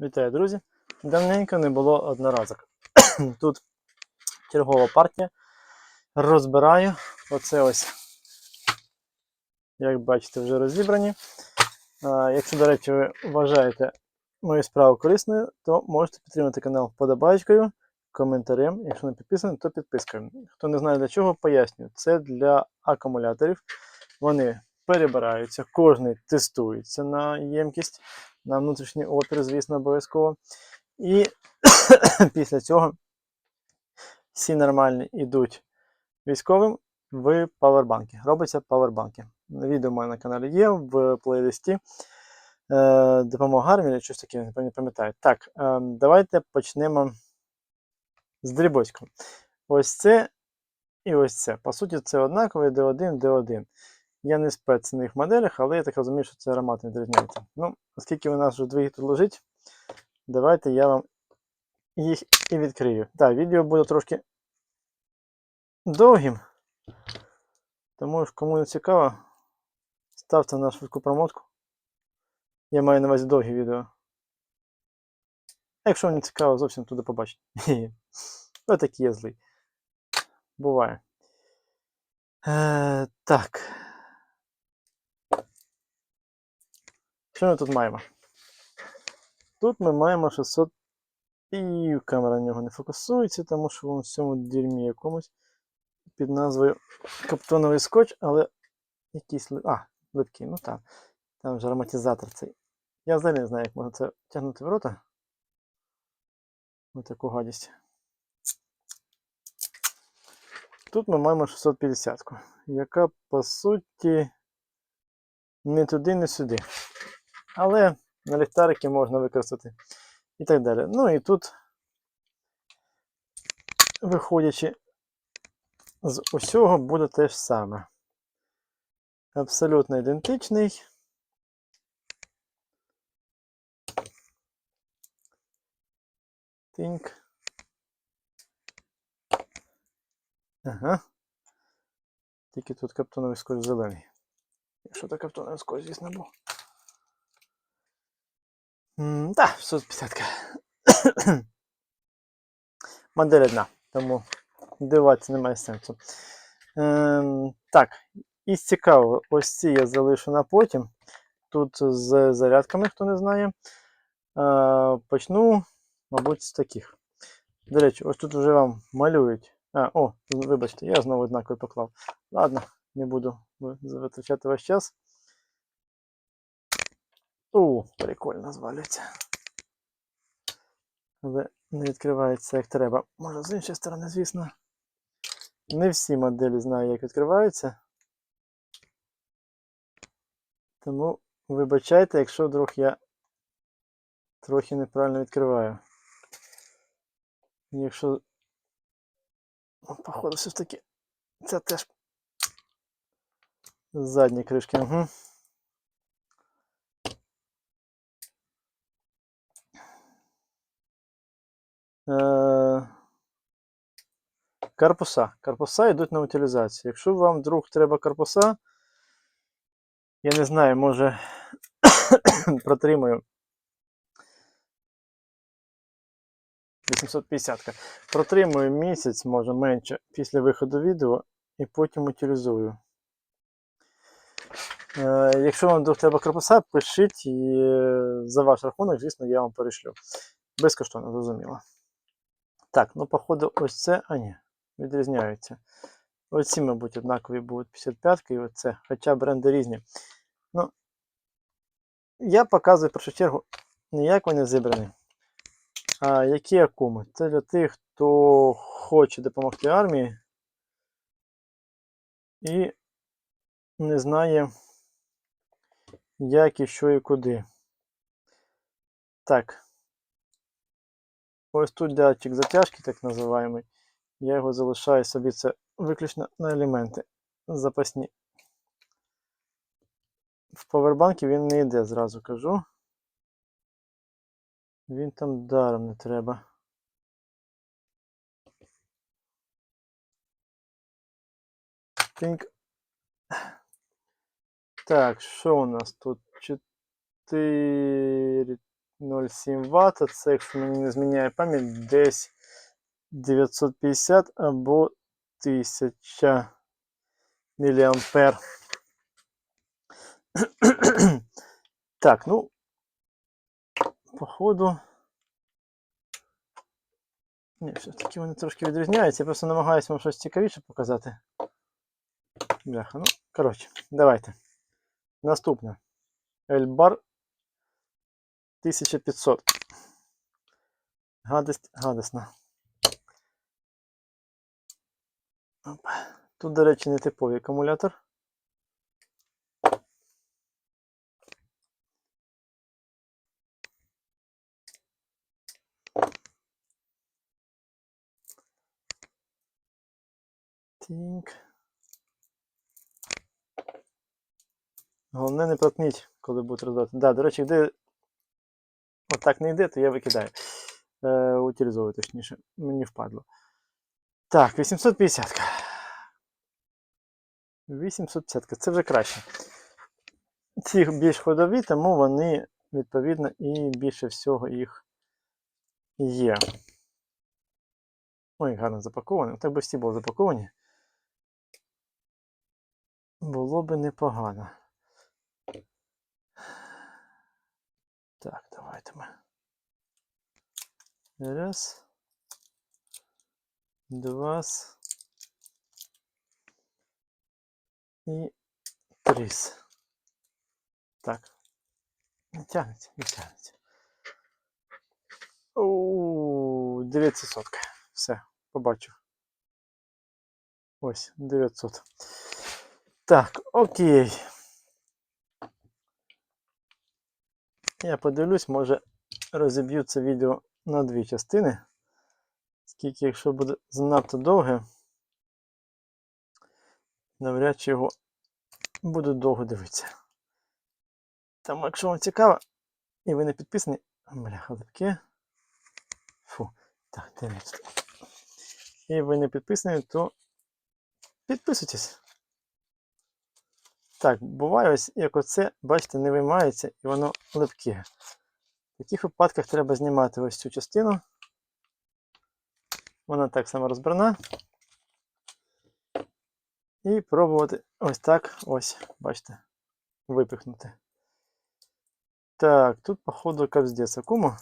Вітаю, друзі! Давненько не було одноразок. Тут чергова партія. Розбираю. Оце ось, як бачите, вже розібрані. Якщо, до речі, ви вважаєте мою справу корисною, то можете підтримати канал вподобайкою, коментарем. Якщо не підписані, то підпискою. Хто не знає для чого, пояснюю. Це для акумуляторів. Вони перебираються, кожний тестується на ємкість, на внутрішній опір, звісно, обов'язково. І після цього всі нормальні йдуть військовим в павербанки. Робиться павербанки. Відео мене на каналі є в плейлисті. Е, Допомога армії, щось таке, не пам'ятаю. Так, е, давайте почнемо з дрібоськом. Ось це і ось це. По суті, це однаковий D1, D1. Я не спец на їх моделях, але я так розумію, що це аромат відрізняється. Ну, оскільки у нас вже дві тут лежить, давайте я вам їх і відкрию. Так, відео буде трошки довгим. Тому кому не цікаво, ставте на швидку промотку. Я маю на увазі довгі відео. Якщо не цікаво, зовсім туди побачите. Ось такий я злий. Буває. Е, так. Що ми тут маємо? Тут ми маємо 600 і камера на нього не фокусується, тому що в цьому дерьмі якомусь під назвою каптоновий скотч, але якийсь а, липкий, ну так. Там же ароматизатор цей. Я взагалі не знаю, як можна це тягнути в рота. Ось таку гадість. Тут ми маємо 650, яка по суті не туди, не сюди. Але на ліхтарики можна використати і так далі. Ну і тут, виходячи з усього, буде те ж саме. Абсолютно ідентичний. Тиньк. Ага. Тільки тут каптоновий скотч зелений. Якщо то каптоновий скотч, звісно, був. Так, 650. Модель одна, тому диватися немає сенсу. Ем, так, і цікаво, ось ці я залишу на потім. Тут з зарядками, хто не знає. Е, почну, мабуть, з таких. До речі, ось тут вже вам малюють. А, о, вибачте, я знову однаково поклав. Ладно, не буду витрачати ваш час. У, прикольно звалюється. Але не відкривається як треба. Може, з іншої сторони, звісно. Не всі моделі знаю, як відкриваються. Тому вибачайте, якщо вдруг я трохи неправильно відкриваю. Якщо. О, Походу, все ж таки. Це теж задні кришки. Угу. Е, Корпуса. Корпуса йдуть на утилізацію. Якщо вам вдруг треба корпуса, я не знаю, може протримую 850. -ка. Протримую місяць, може менше, після виходу відео і потім утилізую. Е, якщо вам вдруг треба корпуса, пишіть і е, за ваш рахунок, звісно, я вам перешлю. Безкоштовно, зрозуміло. Так, ну, походу, ось це. А ні, відрізняються. Оці, мабуть, однакові будуть 55 і оце. Хоча бренди різні. Ну, я показую в першу чергу, не як вони зібрані, а які акуми. Це для тих, хто хоче допомогти армії і не знає, як і що і куди. Так. Ось тут датчик затяжки, так називаємо. Я його залишаю собі це виключно на елементи запасні. В повербанки він не йде, зразу кажу. Він там даром не треба. Тиньк. Так, що у нас тут? 4. 0,7 Вт. Це, якщо мені не зміняє пам'ять, десь 950 або 1000 міліампер. Так, ну, походу. Ні, все-таки вони трошки відрізняються. Я просто намагаюся вам щось цікавіше показати. Бляха, ну, коротше, давайте. Наступне. Ельбар 1500. Гадость гадосна. Оп. Тут, до речі, не типовий акумулятор. Тінк. Головне не проткніть, коли будете роздавати. Да, до речі, де отак не йде, то я викидаю. Е, утилізовую точніше. Мені впадло. Так, 850. 850. Це вже краще. Ці більш ходові, тому вони, відповідно, і більше всього їх є. Ой, гарно запаковані. Так би всі були запаковані. Було би непогано. Так, давайте ми. Раз. Два. І три. Так. Не тягнеться, не тягнеться. Оу, 900. Все, побачив. Ось, 900. Так, окей. Я подивлюсь, може розіб'ю це відео на дві частини. Скільки, якщо буде занадто довге, навряд чи його буду довго дивитися. Тому, якщо вам цікаво, і ви не підписані, бляха, липке. Фу, так, дивіться. І ви не підписані, то підписуйтесь. Так, буває ось, як оце, бачите, не виймається і воно липке. В таких випадках треба знімати ось цю частину. Вона так само розбрана. І пробувати ось так ось, бачите, випихнути. Так, тут, походу, капздець акума.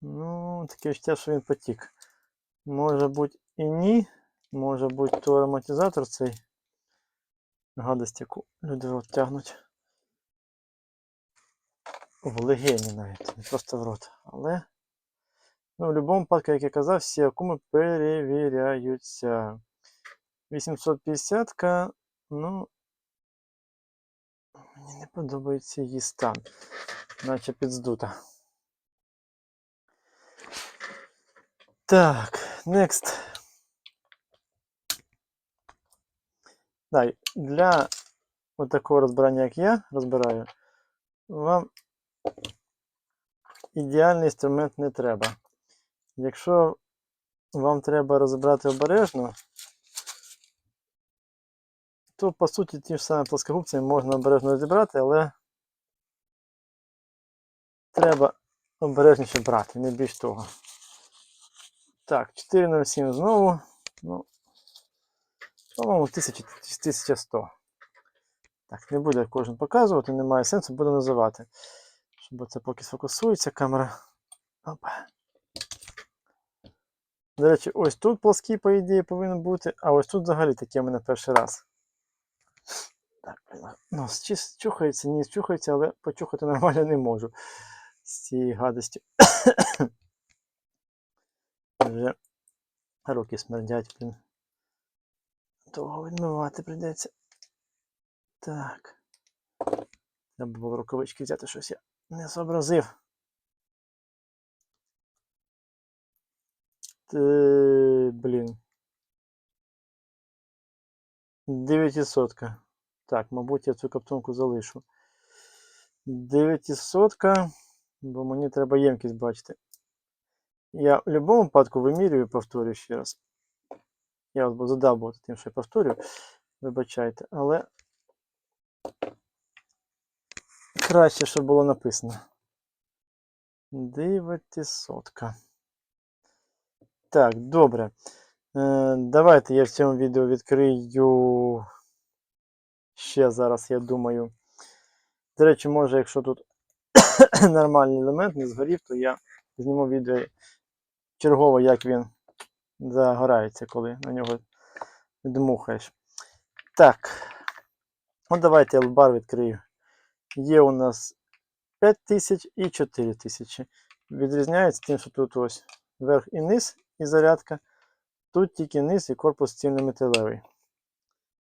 Ну, таке відчуття, що він потік. Може бути і ні. Може бути то ароматизатор цей. Гадость, яку люди тягнуть. В легені навіть, не просто в рот. Але, ну, в будь-якому випадку, як я казав, всі акуми перевіряються. 850-ка, ну, мені не подобається її стан. Наче підздута. Так, next. Да, для от такого розбирання, як я розбираю, вам ідеальний інструмент не треба. Якщо вам треба розібрати обережно, то по суті ті ж самі плоскогубці можна обережно розібрати, але треба обережніше брати, не більш того. Так, 407 знову. Ну, по-моєму, 1100. Так, не буде кожен показувати, немає сенсу, буду називати. Щоб це поки сфокусується камера. Опа. До речі, ось тут плоский, по ідеї, повинен бути, а ось тут взагалі таке в мене перший раз. Так, ну, чухається, ні, чухається, але почухати нормально не можу з цієї гадості. Вже руки смердять, блін. Того відмивати прийдеться. Так. Треба було рукавички взяти щось я не зобразив. Ти, блін. 900. Так, мабуть, я цю каптонку залишу. 900, бо мені треба ємкість бачити. Я в будь-якому випадку вимірюю і повторюю ще раз. Я вас буду задавбувати тим, що я повторюю. Вибачайте, але краще, щоб було написано. Дивити сотка. Так, добре. Е, давайте я в цьому відео відкрию. Ще зараз, я думаю. До речі, може, якщо тут нормальний елемент не згорів, то я зніму відео чергово, як він загорається, коли на нього дмухаєш. Так. От давайте я лбар відкрию. Є у нас 5000 і 4000. Відрізняється тим, що тут ось верх і низ і зарядка. Тут тільки низ і корпус цільнометалевий.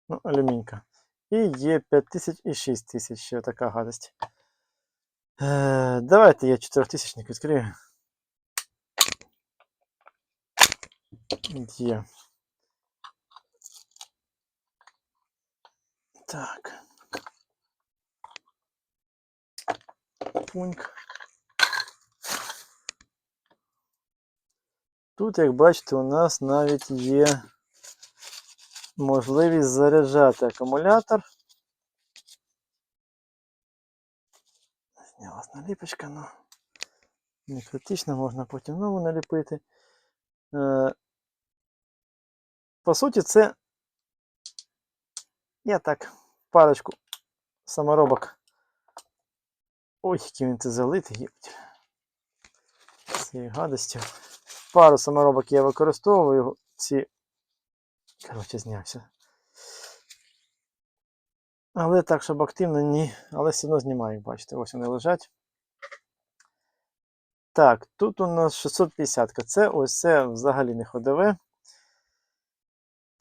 Ну, алюмінька. І є 5000 і 6000. Ще така гадость. Е, давайте я 4000 відкрию. Є. Так. Пуньк. Тут, як бачите, у нас навіть є можливість заряджати акумулятор. Знялась наліпочка, ну не критично, можна потім нову наліпити. По суті, це я так парочку саморобок. Ой, який він це залитий. Цією гадостю. Пару саморобок я використовую. Ці. Коротше, знявся. Але так, щоб активно ні. Але все одно знімаю, їх, бачите, ось вони лежать. Так, тут у нас 650. Це ось це взагалі не ходове.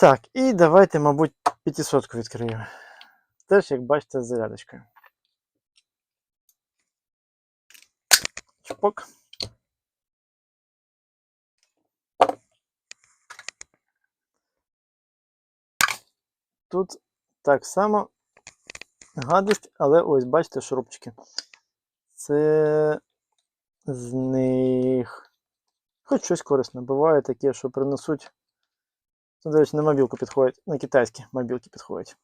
Так, і давайте, мабуть, 500 відкрию. Теж, як бачите, з зарядочкою. Чпок. Тут так само гадость, але ось бачите шурупчики. Це з них хоч щось корисне. Буває таке, що принесуть. Це, до речі, на мобілку підходять, на китайські мобілки підходять.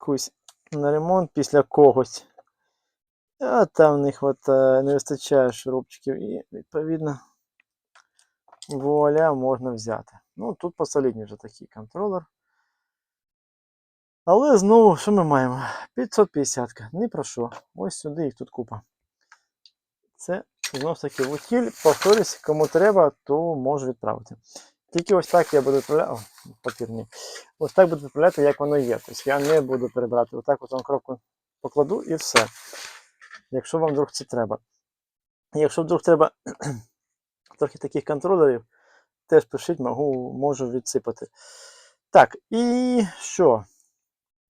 Якусь на ремонт після когось. А там в них е, не вистачає шурупчиків і, відповідно, вуаля можна взяти. Ну, тут посолідні вже такий контролер. Але знову, що ми маємо? 550. Ні про що. Ось сюди їх тут купа. Це знову ж таки утіль. Повторюсь, кому треба, то можу відправити. Тільки ось так я буду відправляти. О, папір ні.Ось так буду відправляти, як воно є. Тобто я не буду перебирати. Отак от вам кропку покладу і все. Якщо вам вдруг це треба. Якщо вдруг треба трохи таких контролерів, теж пишіть, можу, можу відсипати. Так, і що?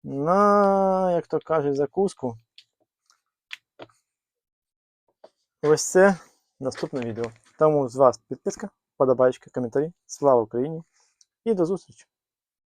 На, як то кажуть, закуску. Ось це наступне відео. Тому з вас підписка, подобаєчка, коментарі. Слава Україні! І до зустрічі!